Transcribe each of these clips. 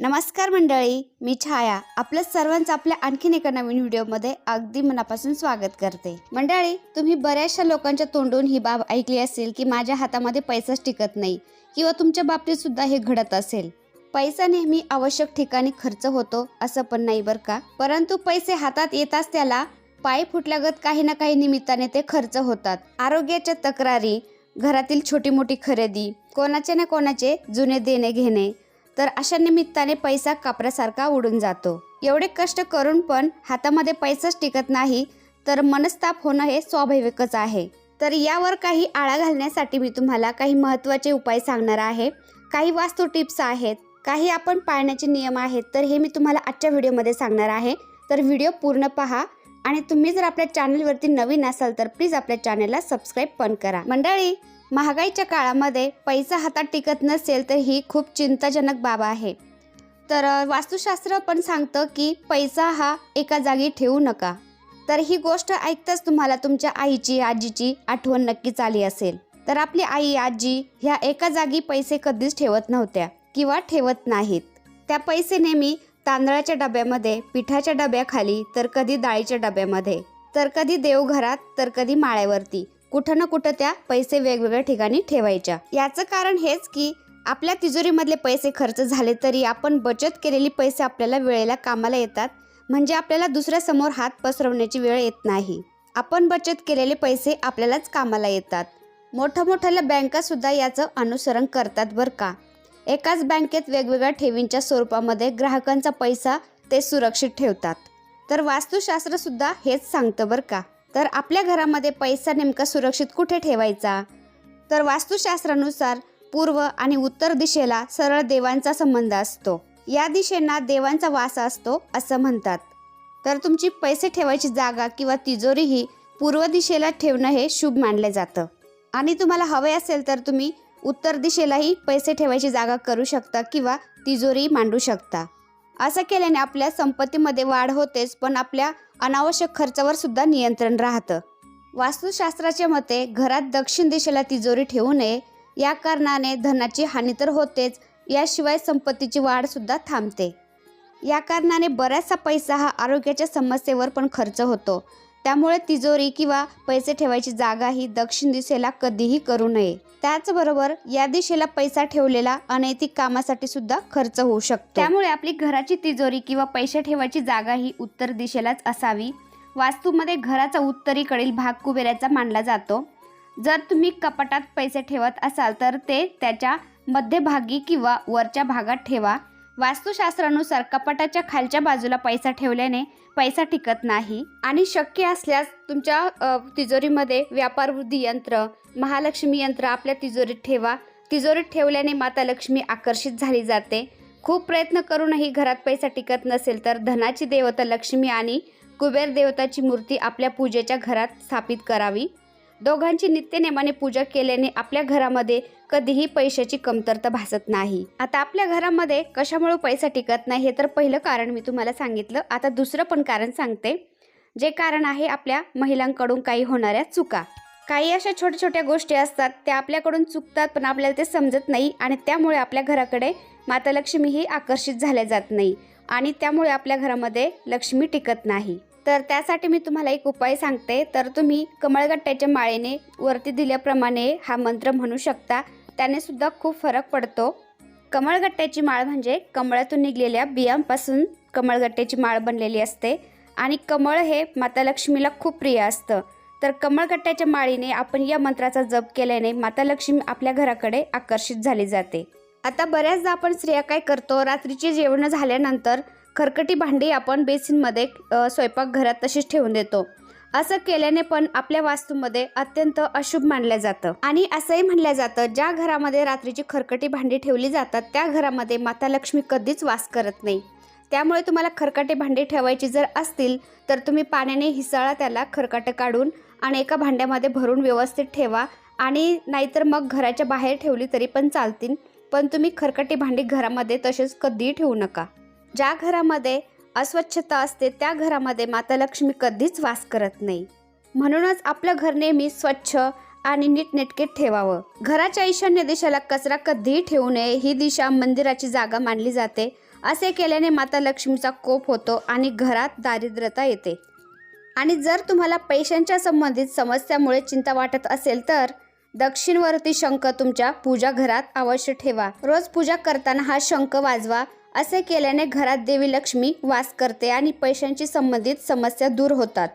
नमस्कार मंडळी मी छाया. आपल्या सर्वांचं आपल्या आणखीन एका नवीन व्हिडिओमध्ये अगदी मनापासून स्वागत करते. मंडळी तुम्ही बऱ्याचशा लोकांच्या तोंडून ही बाब ऐकली असेल की माझ्या हातामध्ये पैसाच टिकत नाही किंवा तुमच्या बाबतीत सुद्धा हे घडत असेल. पैसा नेहमी आवश्यक ठिकाणी खर्च होतो असं पण नाही बरं का? परंतु पैसे हातात येताच त्याला पाय फुटल्यागत काही ना काही निमित्ताने ते खर्च होतात. आरोग्याच्या तक्रारी घरातील छोटी मोठी खरेदी कोणाचे ना कोणाचे जुने देणे घेणे तर अशा निमित्ताने पैसा कापरासारखा उडून जातो. एवढे कष्ट करून पण हातामध्ये पैसाच टिकत नाही तर मनस्ताप होणं हे स्वाभाविकच आहे. तर यावर काही आळा घालण्यासाठी मी तुम्हाला काही महत्त्वाचे उपाय सांगणार आहे. काही वास्तू टिप्स आहेत. काही आपण पाळण्याचे नियम आहेत तर हे मी तुम्हाला आजच्या व्हिडिओमध्ये सांगणार आहे. तर व्हिडिओ पूर्ण पहा आणि तुम्ही जर आपल्या चॅनलवरती नवीन असाल तर प्लीज आपल्या चॅनलला सबस्क्राईब पण करा. मंडळी महागाईच्या काळामध्ये पैसा हातात टिकत नसेल तर ही खूप चिंताजनक बाब आहे. तर वास्तुशास्त्र पण सांगतं की पैसा हा एका जागी ठेवू नका. तर ही गोष्ट ऐकताच तुम्हाला तुमच्या आईची आजीची आठवण नक्कीच आली असेल. तर आपली आई आजी ह्या एका जागी पैसे कधीच ठेवत नव्हत्या किंवा ठेवत नाहीत. त्या पैसे नेहमी तांदळाच्या डब्यामध्ये पिठाच्या डब्याखाली तर कधी डाळीच्या डब्यामध्ये तर कधी देवघरात तर कधी माळ्यावरती. कुठं ना कुठं त्या पैसे वेगवेगळ्या ठिकाणी ठेवायच्या. याचं कारण हेच की आपल्या तिजोरीमधले पैसे खर्च झाले तरी आपण बचत केलेली पैसे आपल्याला वेळेला कामाला येतात म्हणजे आपल्याला दुसऱ्यासमोर हात पसरवण्याची वेळ येत नाही. आपण बचत केलेले पैसे आपल्यालाच कामाला येतात. मोठ्या मोठ्या बँकासुद्धा याचं अनुसरण करतात बरं का. एकाच बँकेत वेगवेगळ्या ठेवींच्या स्वरूपामध्ये ग्राहकांचा पैसा ते सुरक्षित ठेवतात. तर वास्तुशास्त्रसुद्धा हेच सांगतं बरं का. तर आपल्या घरामध्ये पैसा नेमका सुरक्षित कुठे ठेवायचा? तर वास्तुशास्त्रानुसार पूर्व आणि उत्तर दिशेला सरळ देवांचा संबंध असतो. या दिशेना देवांचा वास असतो असं म्हणतात. तर तुमची पैसे ठेवायची जागा किंवा तिजोरी ही पूर्व दिशेला ठेवणं हे शुभ मानलं जातं. आणि तुम्हाला हवे असेल तर तुम्ही उत्तर दिशेलाही पैसे ठेवायची जागा करू शकता किंवा तिजोरी मांडू शकता. असं केल्याने आपल्या संपत्तीमध्ये वाढ होतेच पण आपल्या अनावश्यक खर्चावर सुद्धा नियंत्रण राहतं. वास्तुशास्त्राच्या मते घरात दक्षिण दिशेला तिजोरी ठेवू नये या कारणाने धनाची हानी तर होतेच याशिवाय संपत्तीची वाढसुद्धा थांबते. या कारणाने बराचसा पैसा हा आरोग्याच्या समस्येवर पण खर्च होतो. त्यामुळे तिजोरी किंवा पैसे ठेवायची जागा ही दक्षिण दिशेला कधीही करू नये. त्याचबरोबर या दिशेला पैसा ठेवलेला अनैतिक कामासाठी सुद्धा खर्च होऊ शकतो. त्यामुळे आपली घराची तिजोरी किंवा पैसे ठेवायची जागा ही उत्तर दिशेलाच असावी. वास्तूमध्ये घराचा उत्तरीकडील भाग कुबेराचा मानला जातो. जर तुम्ही कपाटात पैसे ठेवत असाल तर ते त्याच्या मध्यभागी किंवा वरच्या भागात ठेवा. वास्तुशास्त्रानुसार कपाटाच्या खालच्या बाजूला पैसा ठेवल्याने पैसा टिकत नाही. आणि शक्य असल्यास तुमच्या तिजोरीमध्ये व्यापार वृद्धी यंत्र महालक्ष्मी यंत्र आपल्या तिजोरीत ठेवा. तिजोरीत ठेवल्याने माता लक्ष्मी आकर्षित झाली जाते. खूप प्रयत्न करूनही घरात पैसा टिकत नसेल तर धनाची देवता लक्ष्मी आणि कुबेर देवताची मूर्ती आपल्या पूजेच्या घरात स्थापित करावी. दोघांची नित्यनेमाने पूजा केल्याने आपल्या घरामध्ये कधीही पैशाची कमतरता भासत नाही. आता आपल्या घरामध्ये कशामुळे पैसा टिकत नाही हे तर पहिलं कारण मी तुम्हाला सांगितलं. आता दुसरं पण कारण सांगते. जे कारण आहे आपल्या महिलांकडून काही होणाऱ्या चुका. काही अशा छोट्या छोट्या गोष्टी असतात त्या आपल्याकडून चुकतात पण आपल्याला ते समजत नाही आणि त्यामुळे आपल्या घराकडे माता लक्ष्मी ही आकर्षित झाल्या जात नाही आणि त्यामुळे आपल्या घरामध्ये लक्ष्मी टिकत नाही. तर त्यासाठी मी तुम्हाला एक उपाय सांगते. तर तुम्ही कमळगट्ट्याच्या माळेने वरती दिल्याप्रमाणे हा मंत्र म्हणू शकता. त्याने सुद्धा खूप फरक पडतो. कमळगट्ट्याची माळ म्हणजे कमळातून निघलेल्या बियांपासून कमळगट्ट्याची माळ बनलेली असते. आणि कमळ हे माता लक्ष्मीला खूप प्रिय असतं. तर कमळगट्ट्याच्या माळीने आपण या मंत्राचा जप केल्याने माता लक्ष्मी आपल्या घराकडे आकर्षित झाली जाते. आता बऱ्याचदा आपण स्त्रिया काय करतो? रात्रीची जेवण झाल्यानंतर खरकटी भांडी आपण बेसिनमध्ये स्वयंपाकघरात तशीच ठेवून देतो. असं केल्याने पण आपल्या वास्तूमध्ये अत्यंत अशुभ मानलं जातं. आणि असंही म्हणलं जातं ज्या घरामध्ये रात्रीची खरकटी भांडी ठेवली जातात त्या घरामध्ये माता लक्ष्मी कधीच वास करत नाही. त्यामुळे तुम्हाला खरकाटे भांडी ठेवायची जर असतील तर तुम्ही पाण्याने हिसाळा त्याला खरकाटं काढून आणि एका भांड्यामध्ये भरून व्यवस्थित ठेवा. आणि नाहीतर मग घराच्या बाहेर ठेवली तरी पण चालतील पण तुम्ही खरकटी भांडी घरामध्ये तसेच कधीही ठेवू नका. ज्या घरामध्ये अस्वच्छता असते त्या घरामध्ये माता लक्ष्मी कधीच वास करत नाही. म्हणूनच आपलं घर नेहमी स्वच्छ आणि नीटनेटके ठेवावं. घराच्या ईशान्य दिशेला कचरा कधीही ठेवू नये ही दिशा मंदिराची जागा मानली जाते. असे केल्याने माता लक्ष्मीचा कोप होतो आणि घरात दारिद्र्यता येते. आणि जर तुम्हाला पैशांच्या संबंधित समस्यामुळे चिंता वाटत असेल तर दक्षिणवर्ती शंख तुमच्या पूजा घरात अवश्य ठेवा. रोज पूजा करताना हा शंख वाजवा असे केल्याने घरात देवी लक्ष्मी वास करते आणि पैशांची संबंधित समस्या दूर होतात.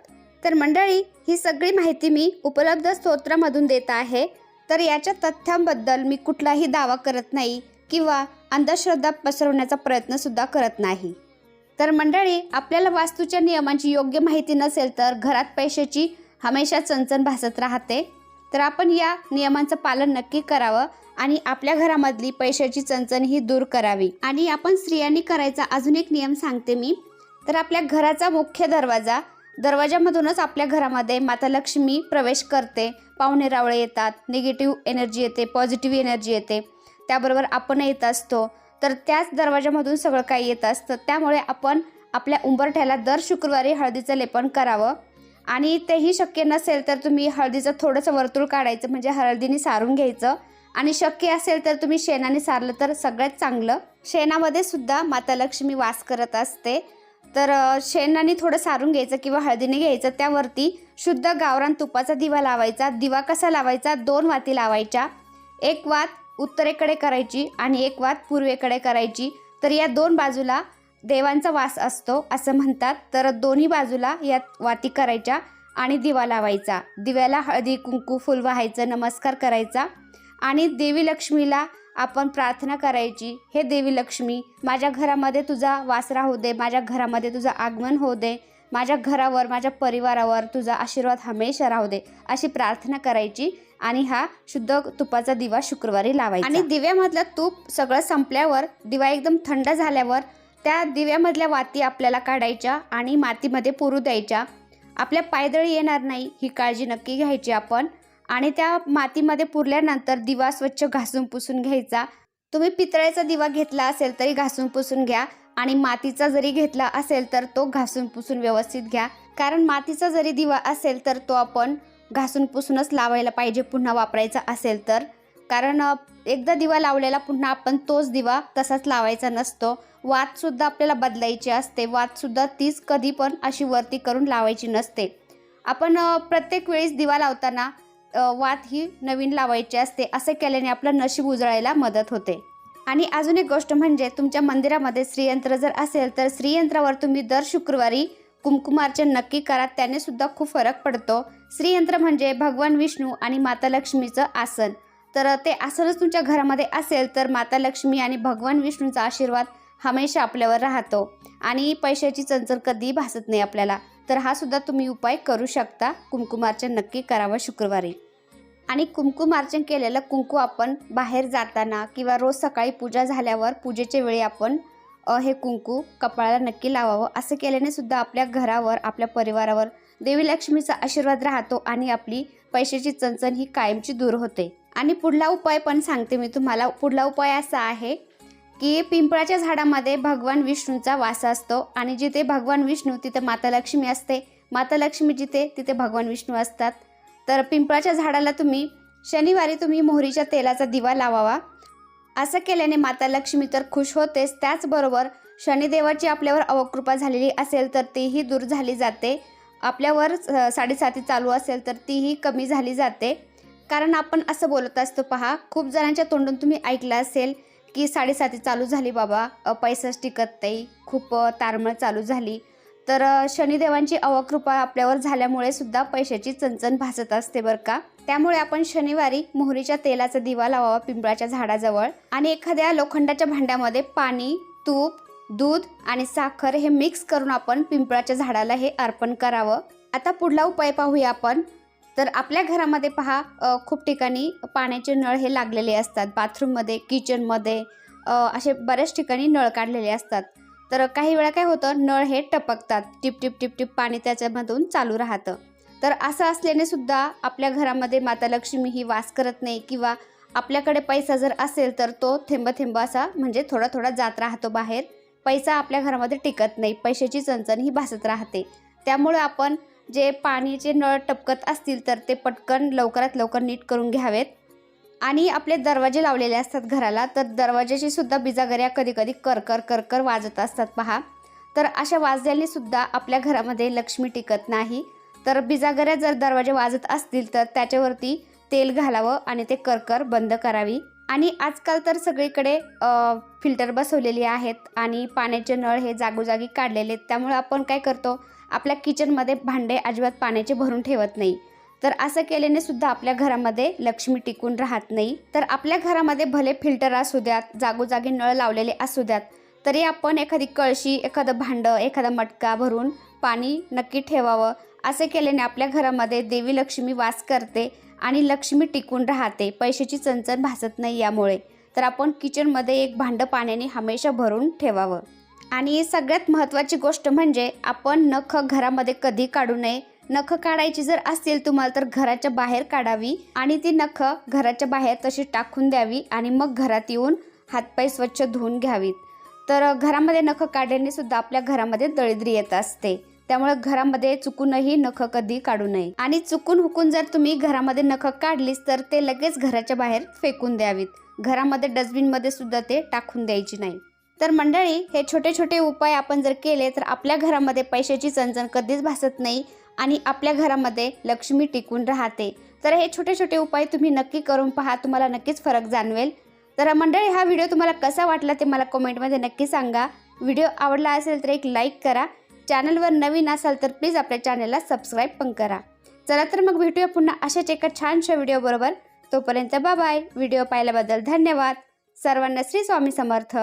तर मंडळी ही सगळी माहिती मी उपलब्ध स्तोत्रामधून देत आहे. तर याच्या तथ्यांबद्दल मी कुठलाही दावा करत नाही किंवा अंधश्रद्धा पसरवण्याचा प्रयत्नसुद्धा करत नाही. तर मंडळी आपल्याला वास्तूच्या नियमांची योग्य माहिती नसेल तर घरात पैशाची हमेशा चणचण भासत राहते. तर आपण या नियमांचं पालन नक्की करावं आणि आपल्या घरामधली पैशाची चणचण ही दूर करावी. आणि आपण स्त्रियांनी करायचा अजून एक नियम सांगते मी. तर आपल्या घराचा मुख्य दरवाजा दरवाजामधूनच आपल्या घरामध्ये माता लक्ष्मी प्रवेश करते. पाहुणे रावळे येतात निगेटिव्ह एनर्जी येते पॉझिटिव्ह एनर्जी येते. त्याबरोबर आपण येत असतो. तर त्याच दरवाजामधून सगळं काही येत असतं. त्यामुळे आपण आपल्या उंबरठ्याला दर शुक्रवारी हळदीचं लेपन करावं. आणि तेही शक्य नसेल तर तुम्ही हळदीचं थोडंसं वर्तुळ काढायचं म्हणजे हळदीने सारून घ्यायचं. आणि शक्य असेल तर तुम्ही शेणाने सारलं तर सगळ्यात चांगलं. शेणामध्ये सुद्धा माता लक्ष्मी वास करत असते. तर शेणाने थोडं सारून घ्यायचं किंवा हळदीने घ्यायचं त्यावरती शुद्ध गावरान तुपाचा दिवा लावायचा. दिवा कसा लावायचा? दोन वाती लावायच्या. एक वात उत्तरेकडे करायची आणि एक वात पूर्वेकडे करायची. तर या दोन बाजूला देवांचा वास असतो असं म्हणतात. तर दोन्ही बाजूला यात वाती करायच्या आणि दिवा लावायचा. दिव्याला हळदी कुंकू फुल वाहायचं नमस्कार करायचा. आणि देवी लक्ष्मीला आपण प्रार्थना करायची हे देवी लक्ष्मी माझ्या घरामध्ये तुझा वास राहू दे माझ्या घरामध्ये तुझं आगमन होऊ दे माझ्या घरावर माझ्या परिवारावर तुझा आशीर्वाद हमेशा राहू दे अशी प्रार्थना करायची आणि हा शुद्ध तुपाचा दिवा शुक्रवारी लावायचा. आणि दिव्यामधलं तूप सगळं संपल्यावर दिवा एकदम थंड झाल्यावर त्या दिव्यामधल्या वाती आपल्याला काढायच्या आणि मातीमध्ये पुरू द्यायच्या. आपल्या पायदळी येणार नाही ही काळजी नक्की घ्यायची आपण. आणि त्या मातीमध्ये पुरल्यानंतर दिवा स्वच्छ घासून पुसून घ्यायचा. तुम्ही पितळ्याचा दिवा घेतला असेल तरी घासून पुसून घ्या. आणि मातीचा जरी घेतला असेल तर तो घासून पुसून व्यवस्थित घ्या. कारण मातीचा जरी दिवा असेल तर तो आपण घासून पुसूनच लावायला पाहिजे पुन्हा वापरायचा असेल तर. कारण एकदा दिवा लावलेला पुन्हा आपण तोच दिवा तसाच लावायचा नसतो. वातसुद्धा आपल्याला बदलायची असते. वातसुद्धा तीच कधी पण अशी वरती करून लावायची नसते. आपण प्रत्येक वेळेस दिवा लावताना वात ही नवीन लावायची असते. असे केल्याने आपलं नशीब उजळायला मदत होते. आणि अजून एक गोष्ट म्हणजे तुमच्या मंदिरामध्ये श्रीयंत्र जर असेल तर श्रीयंत्रावर तुम्ही दर शुक्रवारी कुमकुमार्चन नक्की करा. त्याने सुद्धा खूप फरक पडतो. श्रीयंत्र म्हणजे भगवान विष्णू आणि माता लक्ष्मीचं आसन. तर ते आसनच तुमच्या घरामध्ये असेल तर माता लक्ष्मी आणि भगवान विष्णूचा आशीर्वाद हमेशा आपल्यावर राहतो. आणि पैशाची चंचल कधीही भासत नाही आपल्याला. तर हा सुद्धा तुम्ही उपाय करू शकता. कुंकुमार्चन नक्की करावं शुक्रवारी. आणि कुंकुमार्चन केलेलं कुंकू आपण बाहेर जाताना किंवा रोज सकाळी पूजा झाल्यावर पूजेच्या वेळी आपण हे कुंकू कपाळाला नक्की लावावं. असं केल्याने सुद्धा आपल्या घरावर आपल्या परिवारावर देवी लक्ष्मीचा आशीर्वाद राहतो आणि आपली पैशाची चणचण ही कायमची दूर होते. आणि पुढला उपाय पण सांगते मी तुम्हाला. पुढला उपाय असा आहे की पिंपळाच्या झाडामध्ये भगवान विष्णूचा वास असतो आणि जिथे भगवान विष्णू तिथे माता लक्ष्मी असते. माता लक्ष्मी जिथे तिथे भगवान विष्णू असतात. तर पिंपळाच्या झाडाला तुम्ही शनिवारी तुम्ही मोहरीच्या तेलाचा दिवा लावावा. असं केल्याने माता लक्ष्मी तर खुश होतेच. त्याचबरोबर शनिदेवाची आपल्यावर अवकृपा झालेली असेल तर तीही दूर झाली जाते. आपल्यावर साडेसाती चालू असेल तर तीही कमी झाली जाते. कारण आपण असं बोलत असतो पहा खूप जणांच्या तोंडून तुम्ही ऐकलं असेल. की साडेसाती चालू झाली बाबा. पैसाच टिकत नाही. खूप तारमळ चालू झाली. तर शनिदेवांची अवकृपा आपल्यावर झाल्यामुळे सुद्धा पैशाची चणचण भासत असते बरं का. त्यामुळे आपण शनिवारी मोहरीच्या तेलाचा दिवा लावावा पिंपळाच्या झाडाजवळ आणि एखाद्या लोखंडाच्या भांड्यामध्ये पाणी तूप दूध आणि साखर हे मिक्स करून आपण पिंपळाच्या झाडाला हे अर्पण करावं. आता पुढला उपाय पाहूया आपण. तर आपल्या घरामध्ये पहा खूप ठिकाणी पाण्याचे नळ हे लागलेले असतात. बाथरूममध्ये किचनमध्ये असे बऱ्याच ठिकाणी नळ काढलेले असतात. तर काही वेळा काय होतं नळ हे टपकतात. टिप टिप टिप टिप पाणी त्याच्यामधून चालू राहतं. तर असं असल्याने सुद्धा आपल्या घरामध्ये माता लक्ष्मी ही वास करत नाही किंवा आपल्याकडे पैसा जर असेल तर तो थेंब थेंब असा म्हणजे थोडा थोडा जात राहतो बाहेर. पैसा आपल्या घरामध्ये टिकत नाही. पैशाची चणचण ही भासत राहते. त्यामुळे आपण जे पाण्याचे नळ टपकत असतील तर ते पटकन लवकरात लवकर नीट करून घ्यावेत. आणि आपले दरवाजे लावलेले असतात घराला तर दरवाजाची सुद्धा बिजागऱ्या कधीकधी करकर करकर वाजत असतात पहा. तर अशा वाजल्याने सुद्धा आपल्या घरामध्ये लक्ष्मी टिकत नाही. तर बिजागऱ्या जर दरवाजे वाजत असतील तर त्याच्यावरती तेल घालावं आणि ते करकर बंद करावी. आणि आजकाल तर सगळीकडे फिल्टर बसवलेली आहेत आणि पाण्याचे नळ हे जागोजागी काढलेले आहेत. त्यामुळे आपण काय करतो आपल्या किचनमध्ये भांडे अजिबात पाण्याचे भरून ठेवत नाही. तर असं केल्याने सुद्धा आपल्या घरामध्ये लक्ष्मी टिकून राहत नाही. तर आपल्या घरामध्ये भले फिल्टर असू द्यात जागोजागी नळ लावलेले असू द्यात तरी आपण एखादी कळशी एखादं भांडं एखादा मटका भरून पाणी नक्की ठेवावं. असे केल्याने आपल्या घरामध्ये देवी लक्ष्मी वास करते आणि लक्ष्मी टिकून राहते. पैशाची चणचण भासत नाही यामुळे. तर आपण किचनमध्ये एक भांडं पाण्याने हमेशा भरून ठेवावं. आणि सगळ्यात महत्त्वाची गोष्ट म्हणजे आपण नख घरामध्ये कधी काढू नये. नख काढायची जर असतील तुम्हाला तर घराच्या बाहेर काढावी आणि ती नख घराच्या बाहेर तशी टाकून द्यावी आणि मग घरात येऊन हातपाय स्वच्छ धुवून घ्यावीत. तर घरामध्ये नख काढल्याने सुद्धा आपल्या घरामध्ये दळिद्री येत असते. त्यामुळे घरामध्ये चुकूनही नख कधी काढू नये. आणि चुकून हुकून जर तुम्ही घरामध्ये नख काढलीस तर ते लगेच घराच्या बाहेर फेकून द्यावीत. घरामध्ये डस्टबिनमध्ये सुद्धा ते टाकून द्यायची नाही. तर मंडळी हे छोटे छोटे उपाय आपण जर केले तर आपल्या घरामध्ये पैशाची चणचण कधीच भासत नाही आणि आपल्या घरामध्ये लक्ष्मी टिकून राहते. तर हे छोटे छोटे उपाय तुम्ही नक्की करून पहा तुम्हाला नक्कीच फरक जाणवेल. तर मंडळी हा व्हिडिओ तुम्हाला कसा वाटला ते मला कमेंटमध्ये नक्की सांगा. व्हिडिओ आवडला असेल तर एक लाईक करा. चॅनलवर नवीन असाल तर प्लीज आपल्या चॅनलला सबस्क्राईब पण करा. चला तर मग भेटूया पुन्हा अशाच एका छानशा व्हिडिओबरोबर तोपर्यंत बाय व्हिडिओ पाहिल्याबद्दल धन्यवाद. सर्वांना श्री स्वामी समर्थ.